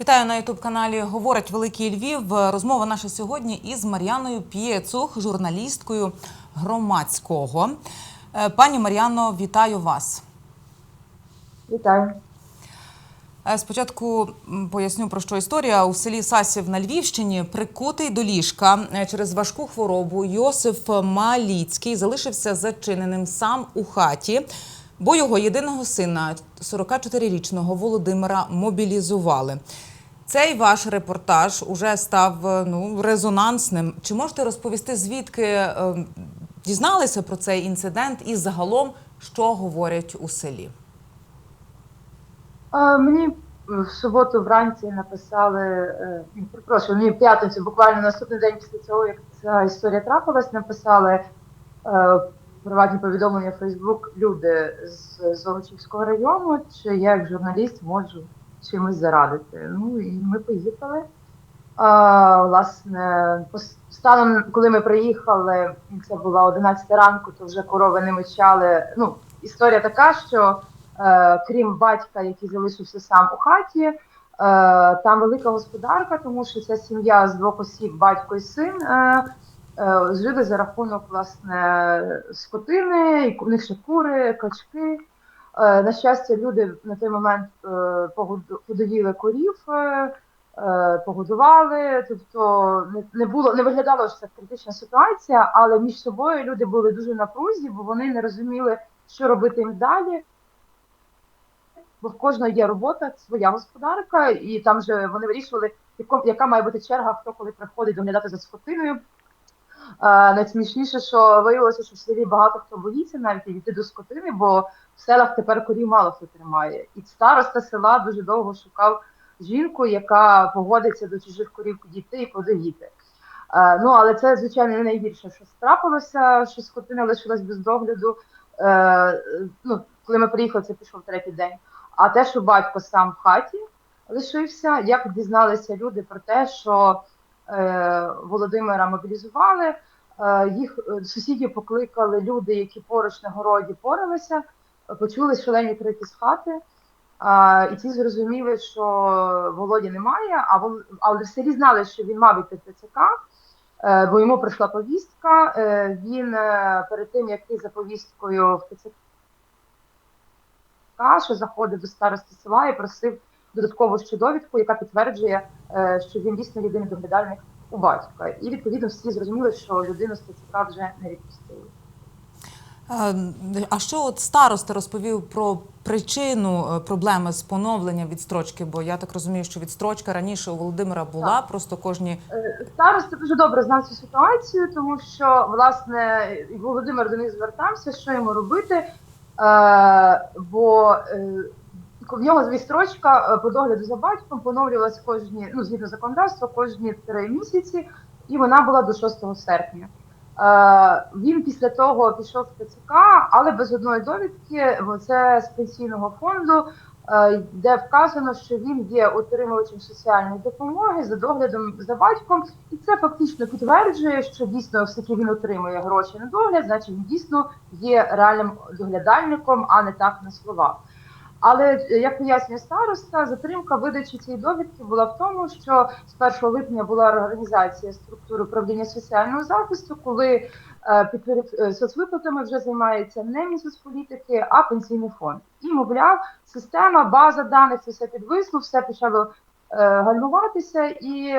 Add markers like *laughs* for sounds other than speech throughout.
Вітаю на ютуб каналі Говорить Великий Львів. Розмова наша сьогодні із Мар'яною П'єцух, журналісткою громадського. Е, Пані Мар'яно, вітаю вас. Вітаю. Е, Спочатку поясню про що історія. У селі Сасів на Львівщині прикутий до ліжка е, через важку хворобу Йосиф Маліцький залишився зачиненим сам у хаті, бо його єдиного сина, 44-річного Володимира, мобілізували. Цей ваш репортаж уже став е, ну резонансним. Чи можете розповісти, звідки е, дізналися про цей інцидент і загалом що говорять у селі? А, мені в суботу вранці написали, е, ні, перепрошую, мені в п'ятницю, буквально наступний день після цього, як ця історія трапилась, написали е, приватні повідомлення в Фейсбук люди з Золочівського району, чи я як журналіст можу чимось зарадити. Ну і ми поїхали. А, власне, станом, коли ми приїхали, це була 11 ранку, то вже корови не мечали. Ну, історія така, що е, крім батька, який залишився сам у хаті, е, там велика господарка, тому що ця сім'я з двох осіб, батько і син, е, е, жили за рахунок власне скотини, у них ще кури, качки. Е, на щастя, люди на той момент е, подоїли корів. Е, погодували, тобто не, було, не виглядало, що це критична ситуація, але між собою люди були дуже напрузі, бо вони не розуміли, що робити їм далі. Бо в кожного є робота, своя господарка, і там же вони вирішували, яка має бути черга, хто коли приходить доглядати за скотиною. Найсмішніше, що виявилося, що в селі багато хто боїться навіть йти до скотини, бо в селах тепер корів мало хто тримає. І староста села дуже довго шукав жінку, яка погодиться до чужих корів підійти і подоїти. Ну, але це, звичайно, не найгірше, що трапилося, що скотина лишилась без догляду. Е, ну, коли ми приїхали, це пішов третій день. А те, що батько сам в хаті лишився, як дізналися люди про те, що Володимира мобілізували, е, їх е, сусідів покликали люди, які поруч на городі поралися, е, почули шалені крики з хати. І ці зрозуміли, що Володі немає, а Вол... але в селі знали, що він мав іти ТЦК, е, бо йому прийшла повістка. Е, він е, перед тим, як йти за повісткою в ТЦК, що заходив до старости села і просив додаткову ще довідку, яка підтверджує, е, що він дійсно єдиний доглядальник у батька. І відповідно всі зрозуміли, що людину з ТЦК вже не відпустили. Е, А що от староста розповів про причину е, проблеми з поновленням відстрочки? Бо я так розумію, що відстрочка раніше у Володимира була, просто кожні Староста дуже добре знав цю ситуацію, тому що власне Володимир до них звертався, що йому робити, бо в нього відстрочка е, по догляду за батьком поновлювалась кожні, ну згідно законодавства, кожні три місяці, і вона була до 6 серпня. Е, Він після того пішов в ТЦК, але без одної довідки, це з пенсійного фонду, е, де вказано, що він є отримувачем соціальної допомоги за доглядом за батьком, і це фактично підтверджує, що дійсно все таки він отримує гроші на догляд, значить він дійсно є реальним доглядальником, а не так на словах. Але е, як пояснює староста, затримка видачі цієї довідки була в тому, що з 1 липня була організація структури управління соціального захисту, коли е, підпоряд- е, соцвиплатами вже займається не Мінсоцполітики, а пенсійний фонд. І мовляв, система, база даних, це все підвисло, все почало гальмуватися, і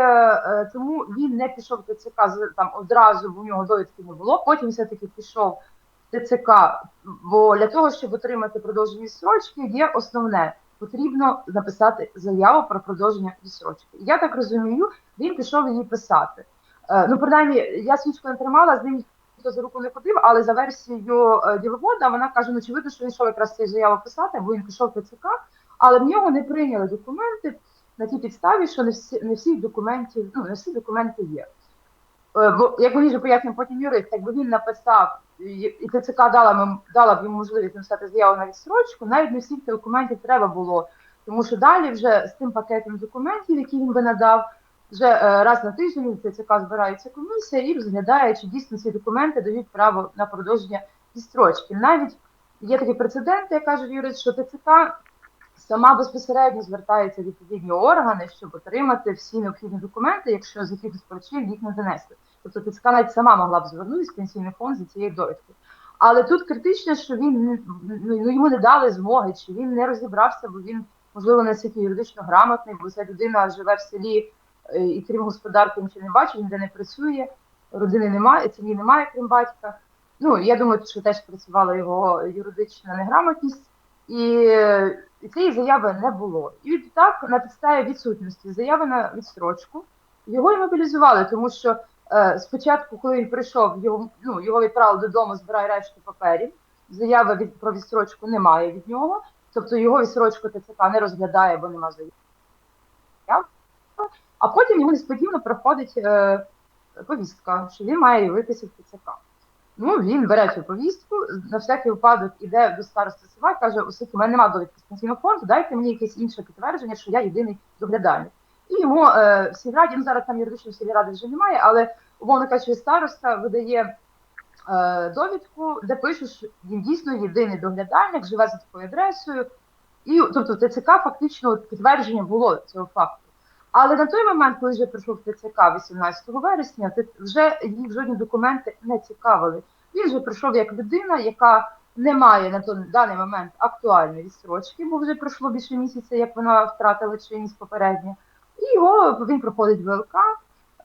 тому він не пішов ТЦК з- там одразу, бо у нього довідки не було. Потім все-таки пішов в ТЦК, бо для того, щоб отримати продовження строчки, є основне. Потрібно написати заяву про продовження відсрочки. Я так розумію, він пішов її писати. Е, ну, принаймні, я свічку не тримала, з ним ніхто за руку не ходив, але за версією е, діловода вона каже: ну очевидно, що він йшов якраз цю заяву писати, бо він пішов в ТЦК, але в нього не прийняли документи на тій підставі, що не всі не всіх документів, ну не всі документи є. Е, Бо як мені вже пояснює потім юрист, якби він написав і ТЦК дала дала б йому можливість написати заяву на відстрочку, навіть не всіх документів треба було. Тому що далі вже з тим пакетом документів, які він би надав, вже е, раз на тиждень ТЦК збирається комісія і розглядає, чи дійсно ці документи дають право на продовження відстрочки. Навіть є такі прецеденти, як каже юрист, що ТЦК сама безпосередньо звертається в відповідні органи, щоб отримати всі необхідні документи, якщо з якихось причин їх не занесли. Тобто ТЦК навіть сама могла б звернутися в пенсійний фонд за цією довідкою. Але тут критично, що він ну, ну, йому не дали змоги, чи він не розібрався, бо він, можливо, не стільки юридично грамотний, бо ця людина живе в селі е, і крім господарки нічого не бачить, ніде не працює, родини немає, сім'ї немає, крім батька. Ну, я думаю, що теж працювала його юридична неграмотність, і, і цієї заяви не було. І відтак, на підставі відсутності заяви на відстрочку, його і мобілізували, тому що спочатку, коли він прийшов, його, ну, його відправили додому, збирай решту паперів. Заяви від, про відстрочку немає від нього, тобто його відстрочку ТЦК не розглядає, бо нема заяви. А потім йому несподівано приходить е, повістка, що він має явитися в ТЦК. Ну, він бере цю повістку, на всякий випадок іде до старости села, каже, оскільки в мене немає довідки з пенсійного фонду, дайте мені якесь інше підтвердження, що я єдиний доглядальник. І йому е, в сільраді, ну зараз там юридично в сільради вже немає, але умовно кажучи, староста видає е, довідку, де пише, що він дійсно єдиний доглядальник, живе за такою адресою. І тобто ТЦК фактично підтвердження було цього факту. Але на той момент, коли вже прийшов ТЦК 18 вересня, вже їх жодні документи не цікавили. Він вже прийшов як людина, яка не має на той даний момент актуальної відстрочки, бо вже пройшло більше місяця, як вона втратила чинність попередньо. І його він проходить ВЛК,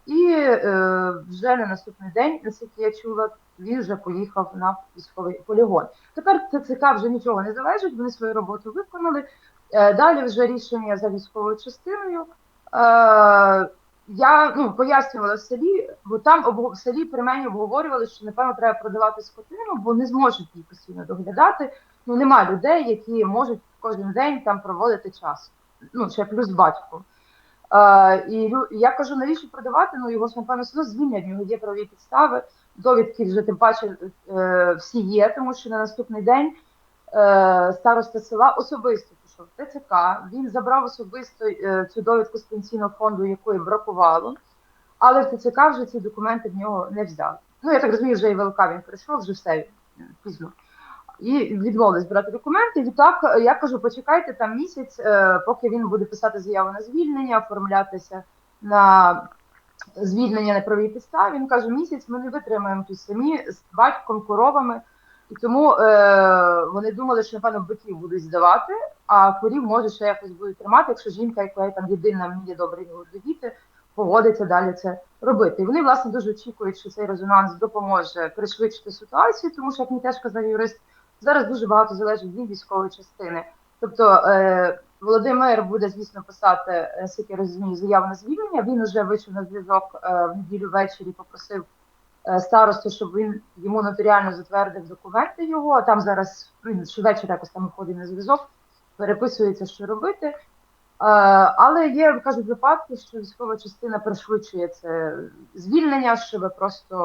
і е, вже на наступний день, наскільки я чула, він вже поїхав на військовий полігон. Тепер ТЦК вже нічого не залежить, вони свою роботу виконали. Е, далі вже рішення за військовою частиною. Е, я ну, пояснювала селі, бо там обго- в селі при мені обговорювали, що напевно треба продавати скотину, бо не зможуть її постійно доглядати. Ну нема людей, які можуть кожен день там проводити час. Ну ще плюс батько. Е, і я кажу, навіщо продавати? Ну його ж все одно звільнять, в нього є правові підстави. Довідки вже тим паче е, всі є, тому що на наступний день е, староста села особисто пішов ТЦК. Він забрав особисто е, цю довідку з пенсійного фонду, якої бракувало, але в ТЦК вже ці документи в нього не взяли. Ну я так розумію, вже і ВЛК він прийшов, вже все е, пізно. І відмовились брати документи. Відтак е, я кажу, почекайте там місяць, е, поки він буде писати заяву на звільнення, оформлятися на звільнення на правовій підставі. Він каже, місяць ми не витримаємо тут самі з батьком, коровами. І тому е, вони думали, що напевно биків будуть здавати, а корів може ще якось будуть тримати, якщо жінка, яка там єдина вміє добре його довіти, погодиться далі це робити. І вони власне дуже очікують, що цей резонанс допоможе пришвидшити ситуацію, тому що як мені теж казав юрист, зараз дуже багато залежить від військової частини. Тобто е, Володимир буде, звісно, писати, скільки наскільки я розумію, заяву на звільнення. Він вже вийшов на зв'язок е, в неділю ввечері, попросив е, старосту, щоб він йому нотаріально затвердив документи його. А там зараз ну, він щовечора якось там виходить на зв'язок, переписується, що робити. Е, але є, кажуть, випадки, що військова частина пришвидшує це звільнення, щоб просто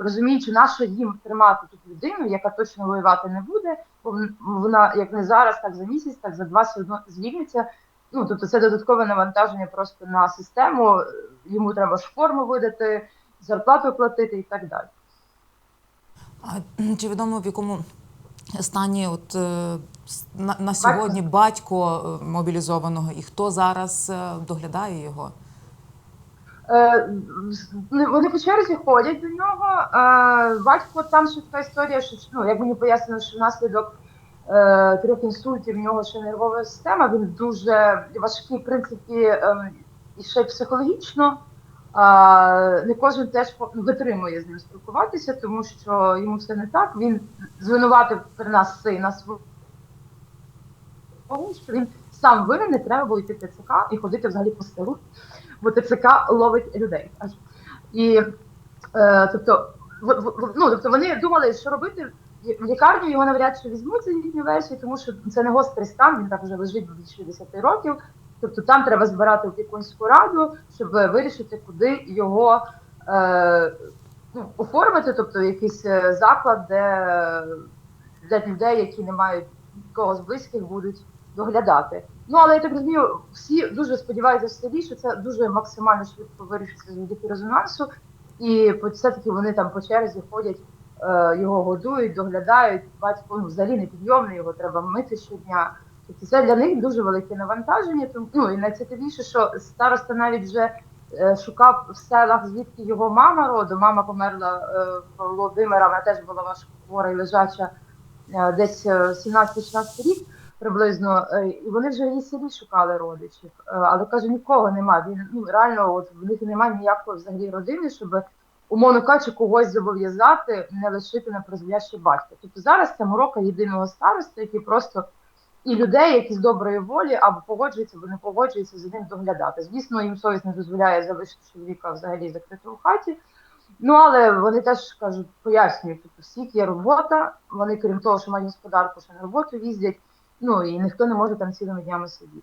розуміючи, на їм тримати тут людину, яка точно воювати не буде, бо вона як не зараз, так за місяць, так за два все одно звільниться. Ну тобто це додаткове навантаження просто на систему. Йому треба ж форму видати, зарплату платити і так далі. А чи відомо в якому стані от е, на, на сьогодні батько е, мобілізованого і хто зараз е, доглядає його? Вони по черзі ходять до нього. Батько там ще така історія, що ну, як мені пояснили, що внаслідок трьох інсультів в нього ще нервова система. Він дуже важкий, в принципі, е, і ще й психологічно. Не кожен теж витримує з ним спілкуватися, тому що йому все не так. Він звинуватив при нас сина свого, що він сам винен, не треба було йти в ТЦК і ходити взагалі по селу бо ТЦК ловить людей. І е, тобто, ну, тобто вони думали, що робити. В лікарню його навряд чи візьмуть за їхню версію, тому що це не гострий стан, він так вже лежить більше 10 років. Тобто там треба збирати опікунську раду, щоб вирішити, куди його е, ну, оформити, тобто якийсь е, заклад, де для людей, які не мають нікого з близьких, будуть доглядати. Ну але я так розумію, всі дуже сподіваються селі, що це дуже максимально швидко вирішиться завдяки резонансу, і по- все-таки вони там по черзі ходять, е, його годують, доглядають. Батько ну, взагалі непідйомний, його треба мити щодня. Тобто це для них дуже велике навантаження. Ну і найцікавіше, що староста навіть вже е, шукав в селах, звідки його мама родом. Мама померла е, Володимира, вона теж була важко хвора і лежача е, десь е, 17-16 рік приблизно. І вони вже в селі шукали родичів. Але каже, нікого нема. Він ну реально, от в них немає ніякої взагалі родини, щоб умовно кажучи, когось зобов'язати не лишити на призволяще батька. Тобто зараз це морока єдиного староста, який просто і людей, які з доброї волі або погоджуються, або не погоджуються за ним доглядати. Звісно, їм совість не дозволяє залишити чоловіка взагалі закрити в хаті. Ну але вони теж кажуть, пояснюють, тобто всіх є робота. Вони, крім того, що мають господарку, що на роботу їздять. Ну і ніхто не може там цілими днями сидіти.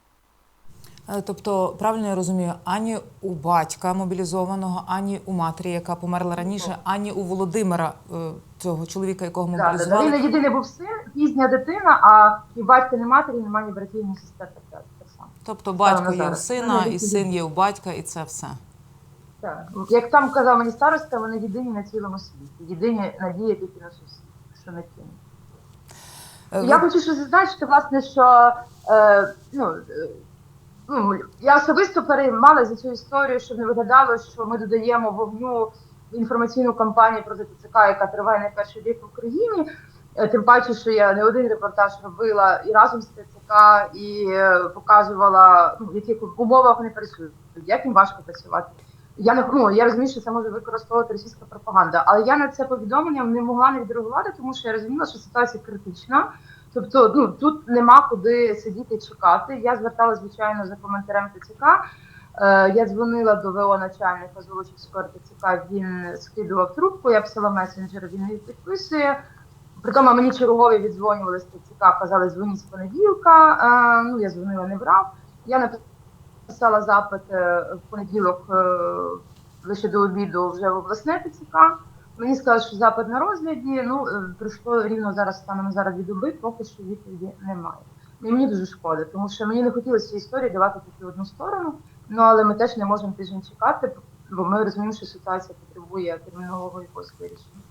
Е, Тобто, правильно я розумію, ані у батька мобілізованого, ані у матері, яка померла раніше, ані у Володимира, е, цього чоловіка, якого мобілізували. Він єдиний був син, пізня дитина, а ні батька, ні матері, немає ні братів, ні сестер. Так, так, так само. Тобто батько є у сина, Ну, і син є у батька, і це все. Так. Як там казав мені староста, вони єдині на цілому світі. Єдині надія тільки на сусід, що не кинуть. Е, Я хочу ще зазначити, власне, що е, ну, ну, я особисто переймала за цю історію, щоб не виглядало, що ми додаємо вогню інформаційну кампанію проти ТЦК, яка триває не перший рік в Україні. Е, Тим паче, що я не один репортаж робила і разом з ТЦК, і е, показувала, ну, в яких умовах вони працюють, як їм важко працювати. Я не ну, я розумію, що це може використовувати російська пропаганда, але я на це повідомленням не могла не відреагувати, тому що я розуміла, що ситуація критична. Тобто, ну тут нема куди сидіти чекати. Я зверталася, звичайно, за коментарем ТЦК. Е, я дзвонила до ВО начальника Золочівського ТЦК, він скидував трубку, я писала месенджер, він її підписує. Притому мені чергові віддзвонювали з ТЦК, казали, дзвоніть з понеділка. Е, ну, я дзвонила, не брав. Я написала запит е, в понеділок лише до обіду вже в обласне ТЦК. Мені сказали, що запит на розгляді. Ну, е, пройшло рівно зараз станом зараз від доби, поки що відповіді немає. І мені дуже шкода, тому що мені не хотілося цій історії давати тільки одну сторону. Ну але ми теж не можемо тиждень чекати, бо ми розуміємо, що ситуація потребує термінового якогось вирішення.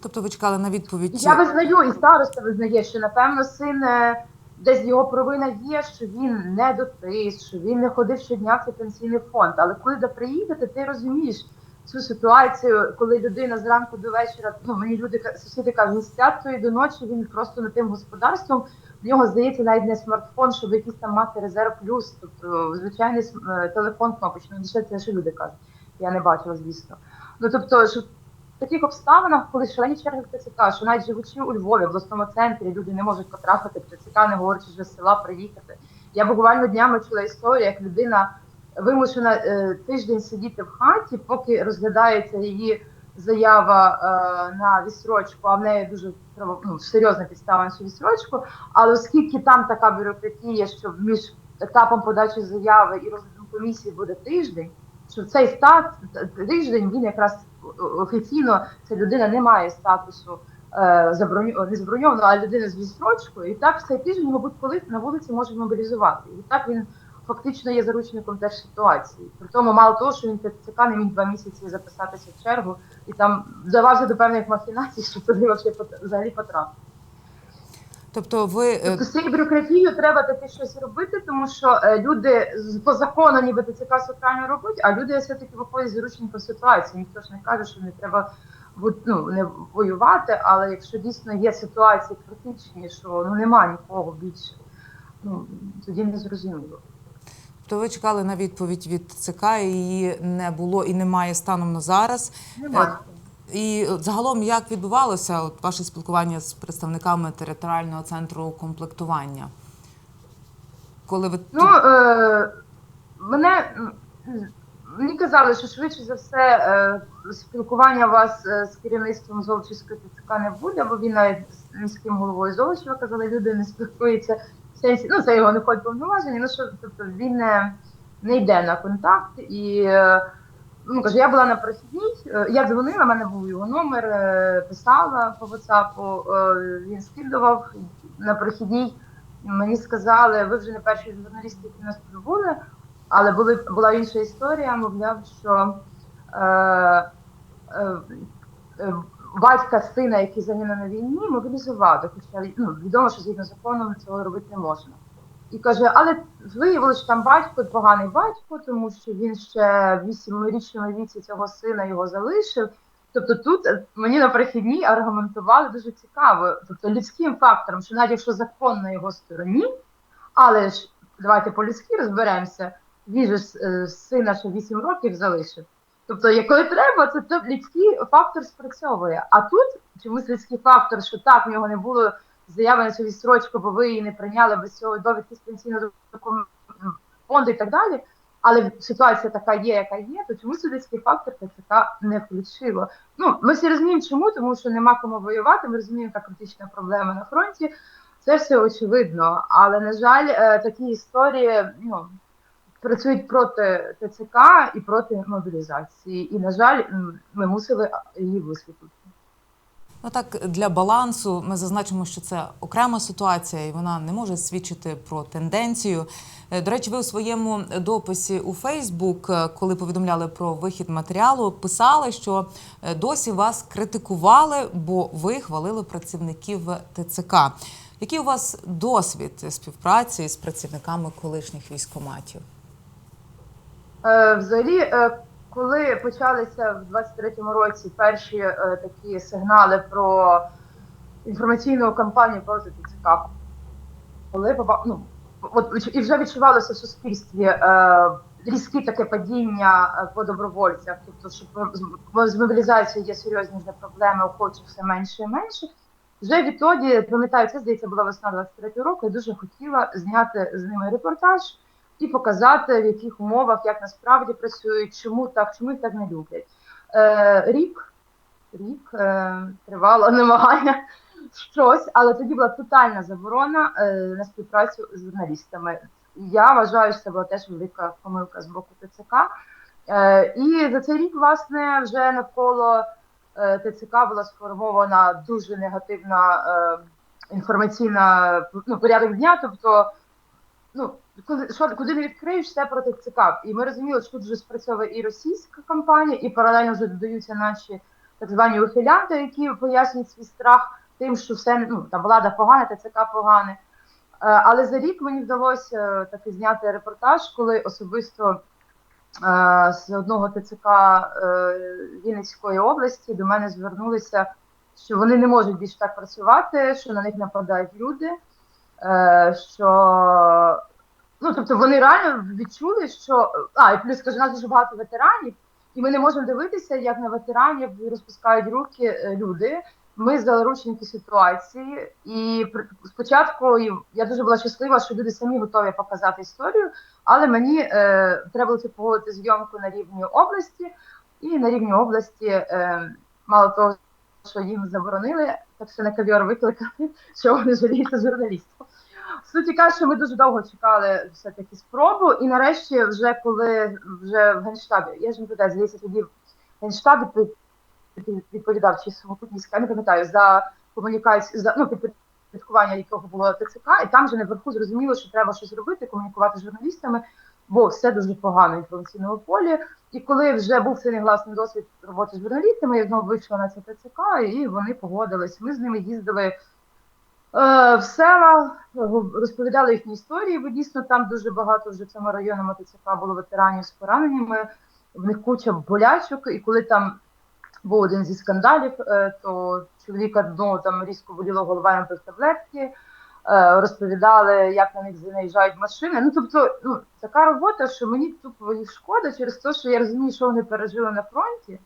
Тобто ви чекали на відповідь. Я визнаю, і староста визнає, що напевно син е, десь його провина є, що він не дотис, що він не ходив щодня в цей пенсійний фонд. Але коли до приїдете, ти розумієш цю ситуацію, коли людина зранку до вечора, ну мені люди сусіди кажуть, з п'ятої до ночі він просто над тим господарством. В нього здається навіть не смартфон, щоб якийсь там мати резерв плюс, тобто звичайний е, телефон кнопочний. Ну, Це те, що люди кажуть. Я не бачила, звісно. Ну тобто, що в таких обставинах, коли шалені черги в ТЦК, що навіть живучи у Львові, в обласному центрі, люди не можуть потрапити в ТЦК, не говорячи вже з села приїхати. Я буквально днями чула історію, як людина вимушена е, тиждень сидіти в хаті, поки розглядається її заява е, на відсрочку, а в неї дуже ну, серйозна підстава на цю відсрочку. Але оскільки там така бюрократія, що між етапом подачі заяви і розглядом комісії буде тиждень, що цей стат тиждень він якраз офіційно ця людина не має статусу е, заброню не заброньованого, а людина з відстрочкою. І так цей тиждень, мабуть, коли на вулиці може мобілізувати. І так він фактично є заручником теж ситуації. При тому, мало того, що він ТЦК не міг два місяці записатися в чергу і там вдавався до певних махінацій, що туди взагалі потрапив. Тобто ви е, Тобто з цією бюрократією треба таки щось робити, тому що е, люди по закону ніби ТЦК все правильно робить, а люди все-таки виходять з заручником ситуації. Ніхто ж не каже, що не треба ну, не воювати, але якщо дійсно є ситуації критичні, що ну нема нікого більше, ну тоді не зрозуміло. То ви чекали на відповідь від ЦК, і її не було і немає станом на зараз. Немає. І загалом як відбувалося от ваше спілкування з представниками територіального центру комплектування? Коли ви Ну, е, мене мені казали, що швидше за все е, спілкування вас е, з керівництвом Золочівської ТЦК не буде, бо він навіть з міським головою Золочева казали, люди не спілкуються в сенсі, ну це його не ходить повноваження, ну що тобто він не, не йде на контакт і. е, Ну, каже, я була на прохідній, е, я дзвонила, в мене був його номер, е, писала по WhatsApp, він скидував на прохідній. Мені сказали, ви вже не перші журналісти, які нас прибули, але були, була інша історія, мовляв, що е, е, батька сина, який загинув на війні, мобілізували. Хоча ну, відомо, що згідно закону цього робити не можна. І каже, але виявилося, що там батько поганий батько, тому що він ще в 8-річному віці цього сина його залишив. Тобто тут е, мені на прохідній аргументували дуже цікаво, тобто людським фактором, що навіть якщо закон на його стороні, але ж давайте по-людськи розберемося, він же е, сина ще 8 років залишив. Тобто, як коли треба, це то людський фактор спрацьовує. А тут чомусь людський фактор, що так, в нього не було заяви на цю відстрочку, бо ви її не прийняли без цього довідки з пенсійного фонду і так далі. Але ситуація така є, яка є, то чомусь людський фактор ТЦК не включило. Ну, ми всі розуміємо, чому, тому що нема кому воювати. Ми розуміємо, яка критична проблема на фронті. Це все очевидно. Але на жаль, е, такі історії ну, працюють проти ТЦК і проти мобілізації. І, на жаль, ми мусили її висвітлити. Ну так для балансу ми зазначимо, що це окрема ситуація, і вона не може свідчити про тенденцію. Е, До речі, ви у своєму дописі у Фейсбук, е, коли повідомляли про вихід матеріалу, писали, що е, досі вас критикували, бо ви хвалили працівників ТЦК. Який у вас досвід співпраці з працівниками колишніх військоматів? Е, Взагалі, е, коли почалися в 23-му році перші е, такі сигнали про інформаційну кампанію проти ТЦК, коли ну, от і вже відчувалося в суспільстві е, різке таке падіння по добровольцях, тобто, що з- мобілізацією є серйозні проблеми, охочих все менше і менше. Вже відтоді, пам'ятаю, це здається була весна 23 року, я дуже хотіла зняти з ними репортаж і показати, в яких умовах, як насправді працюють, чому так, чому їх так не люблять. Е, рік, рік е, тривало намагання *laughs* щось, але тоді була тотальна заборона е, на співпрацю з журналістами. Я вважаю, що це була теж велика помилка з боку ТЦК. Е, і за цей рік, власне, вже навколо е, ТЦК була сформована дуже негативна е, інформаційна ну, порядок дня, тобто ну, коли, куди не відкриєш, все проти ЦК. І ми розуміли, що тут вже спрацьовує і російська кампанія, і паралельно вже додаються наші так звані ухилянти, які пояснюють свій страх тим, що все ну, там влада погана, ТЦК погане. Е, Але за рік мені вдалося таки зняти репортаж, коли особисто е, з одного ТЦК е, Вінницької області до мене звернулися, що вони не можуть більше так працювати, що на них нападають люди. Е, що ну тобто вони реально відчули, що а і плюс каже, нас дуже багато ветеранів, і ми не можемо дивитися, як на ветеранів розпускають руки е, люди. Ми заручники ситуації, і спочатку я дуже була щаслива, що люди самі готові показати історію, але мені е, треба було погодити зйомку на рівні області, і на рівні області, е, мало того, що їм заборонили, так що на кав'яр викликали, що вони жаліються журналістів. Суті що ми дуже довго чекали все-таки спробу, і нарешті, вже коли вже в Генштабі, я ж не пам'ятаю, здається, тоді в Генштабі відповідав чи Сухопутніська, я не пам'ятаю, за комунікацію, за ну, підпорядкування якого було ТЦК, і там же наверху зрозуміло, що треба щось робити, комунікувати з журналістами, бо все дуже погано в інформаційному полі. І коли вже був цей негласний досвід роботи з журналістами, я знову вийшла на це ТЦК, і вони погодились. Ми з ними їздили в села, розповідали їхні історії, бо дійсно там дуже багато вже в цьому районному ТЦК було ветеранів з пораненнями, в них куча болячок, і коли там був один зі скандалів, е, то чоловіка ну, там різко боліло голова пив таблетки, е, розповідали, як на них наїжджають машини. Ну, тобто, ну, така робота, що мені тупо їх шкода через те, що я розумію, що вони пережили на фронті,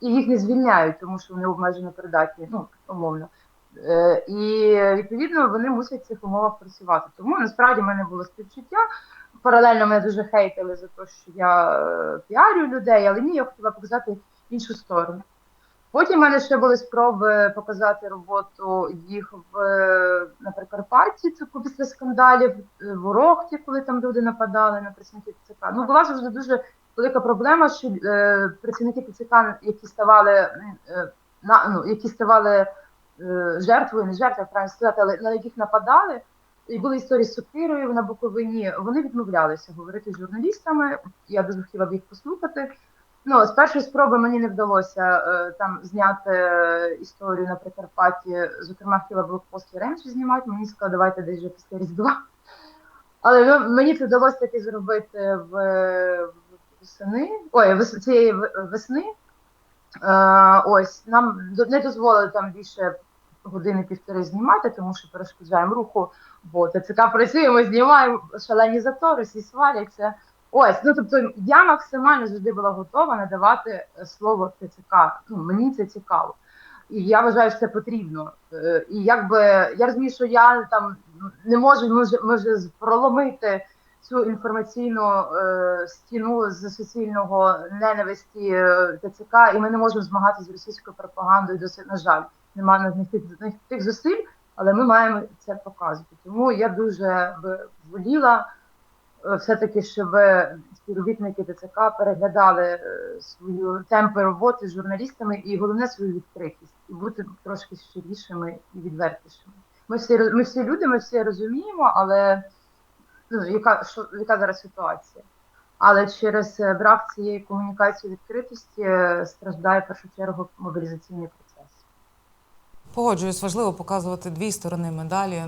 і їх не звільняють, тому що вони обмежено придатні, ну, умовно. Е, І відповідно вони мусять в цих умовах працювати. Тому насправді в мене було співчуття. Паралельно мене дуже хейтили за те, що я е, піарю людей, але ні, я хотіла показати іншу сторону. Потім в мене ще були спроби показати роботу їх в, е, на Прикарпатті, це після скандалів, в Орохті, коли там люди нападали на працівників ТЦК. Ну, була завжди дуже велика проблема, що е, працівники ТЦК, які ставали, е, на, ну, які ставали жертвою, не жертвою, правильно сказати, але на яких нападали, і були історії з сокирою на Буковині, вони відмовлялися говорити з журналістами. Я дуже хотіла б їх послухати. Ну, з першої спроби мені не вдалося е, там зняти е, історію на Прикарпатті. Зокрема, хотіла блокпост Яремчі знімати. Мені сказали, давайте десь вже після Різдва. Але мені це вдалося таки зробити в, в ой, вес, цієї весни. Е, ось нам не дозволили там більше години-півтори знімати, тому що перешкоджаємо руху, бо ТЦК працює, ми знімаємо шалені затори, всі сваляться. Ось, ну тобто я максимально завжди була готова надавати е, слово ТЦК. Ну, мені це цікаво. І я вважаю, що це потрібно. Е, І якби я розумію, що я там не можу може, може проломити цю інформаційну е, стіну з суцільного ненависті е, ТЦК, і ми не можемо змагатися з російською пропагандою. Досить на жаль, немає на них тих, тих зусиль, але ми маємо це показувати. Тому я дуже би воліла е, все-таки, щоб співробітники ТЦК переглядали е, свою темпи роботи з журналістами і головне свою відкритість, і бути трошки щирішими і відвертішими. Ми всі ми всі люди, ми всі розуміємо, але ну, яка що яка зараз ситуація? Але через е, брак цієї комунікації відкритості страждає в першу чергу мобілізаційний процес. Погоджуюсь, важливо показувати дві сторони медалі.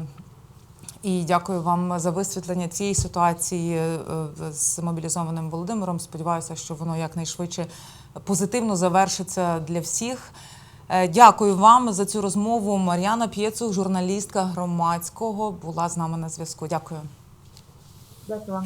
І дякую вам за висвітлення цієї ситуації е, з мобілізованим Володимиром. Сподіваюся, що воно якнайшвидше позитивно завершиться для всіх. Е, Дякую вам за цю розмову. Мар'яна П'єцух, журналістка громадського, була з нами на зв'язку. Дякую. Дякую вам.